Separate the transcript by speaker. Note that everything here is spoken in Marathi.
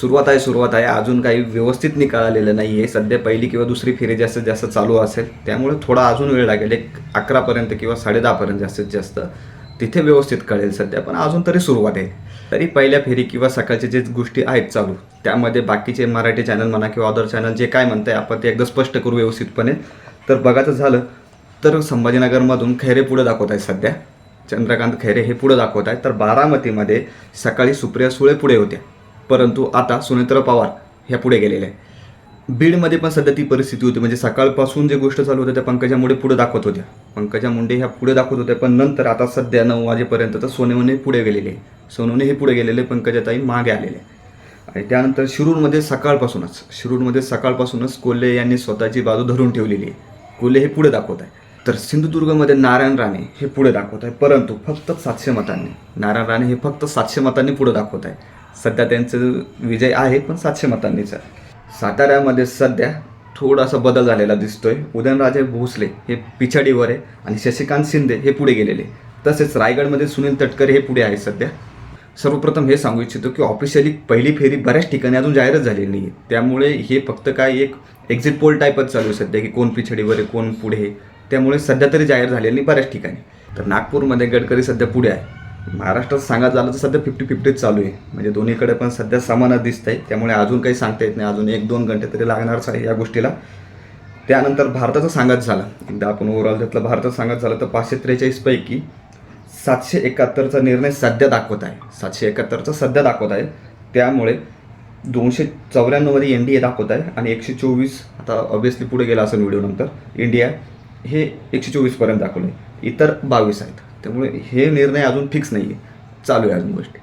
Speaker 1: सुरुवात आहे सुरुवात आहे. अजून काही व्यवस्थित निकाल आलेला नाही आहे. सध्या पहिली किंवा दुसरी फेरी जास्तीत जास्त चालू असेल त्यामुळे थोडा अजून वेळ लागेल. एक अकरापर्यंत किंवा साडेदहापर्यंत जास्तीत जास्त तिथे व्यवस्थित कळेल सध्या पण अजून तरी सुरुवात आहे. तरी पहिल्या फेरी किंवा सकाळचे जे गोष्टी आहेत चालू त्यामध्ये बाकीचे मराठी चॅनल म्हणा किंवा अदर चॅनल जे काय म्हणताय आपण ते एकदा स्पष्ट करू व्यवस्थितपणे. तर बघायचं झालं तर संभाजीनगरमधून खैरे पुढे दाखवत आहेत सध्या. चंद्रकांत खैरे हे पुढे दाखवत आहेत. तर बारामतीमध्ये सकाळी सुप्रिया सुळे पुढे होत्या. परंतु आता सुनेत्र पवार ह्या पुढे गेलेल्या आहे बीडमध्ये पण सध्या ती परिस्थिती होती. म्हणजे सकाळपासून जे गोष्ट चालू होत्या त्या पंकजा मुंडे पुढे दाखवत होत्या. पंकजा मुंडे ह्या पुढे दाखवत होत्या पण नंतर आता सध्या नऊ वाजेपर्यंत तर सोनेवणे पुढे गेलेले आहे. सोनवणे हे पुढे गेलेले पंकजाताई मागे आलेले आहे. आणि त्यानंतर शिरूरमध्ये सकाळपासूनच शिरूरमध्ये सकाळपासूनच कोल्हे यांनी स्वतःची बाजू धरून ठेवलेली आहे. कोल्हे हे पुढे दाखवत आहे तर सिंधुदुर्गमध्ये नारायण राणे हे पुढे दाखवत आहे परंतु फक्त सातशे मतांनी नारायण राणे हे फक्त सातशे मतांनी पुढे दाखवत आहे सध्या त्यांचं विजय आहे पण सातशे मतांनीचा साताऱ्यामध्ये सध्या थोडासा बदल झालेला दिसतोय. उदयनराजे भोसले हे पिछाडीवर आहे आणि शशिकांत शिंदे हे पुढे गेलेले तसेच रायगडमध्ये सुनील तटकरे हे पुढे आहे सध्या. सर्वप्रथम हे सांगू इच्छितो की ऑफिशियली पहिली फेरी बऱ्याच ठिकाणी अजून जाहीरच झालेली नाही आहे त्यामुळे हे फक्त काय एक एक्झिट पोल टाईपच चालू आहे सध्या की कोण पिछडीवर आहे कोण पुढे आहे. त्यामुळे सध्या तरी जाहीर झालेली नाही बऱ्याच ठिकाणी. तर नागपूरमध्ये गडकरी सध्या पुढे आहे. महाराष्ट्रात सांगायचं झालं तर सध्या फिफ्टी फिफ्टीच चालू आहे. म्हणजे दोन्हीकडे पण सध्या समानच दिसत आहे त्यामुळे अजून काही सांगता येत नाही. अजून एक दोन घंटे तरी लागणारच आहे या गोष्टीला. त्यानंतर भारताचं सांगायचं झालं. एकदा आपण ओव्हरऑल त्यातलं भारताचं सांगायचं झालं तर पाचशे त्रेचाळीसपैकी सातशे एकाहत्तरचा निर्णय सध्या दाखवत आहे. सातशे एकाहत्तरचा सध्या दाखवत आहे. त्यामुळे दोनशे चौऱ्याण्णवमध्ये एन डी ए दाखवत आहे आणि एकशे चोवीस आता ऑब्वियसली पुढे गेला असेल व्हिडिओ नंतर इंडिया हे एकशे चोवीसपर्यंत दाखवलं आहे इतर बावीस आहेत. त्यामुळे हे निर्णय अजून फिक्स नाही आहे चालू आहे अजून गोष्टी.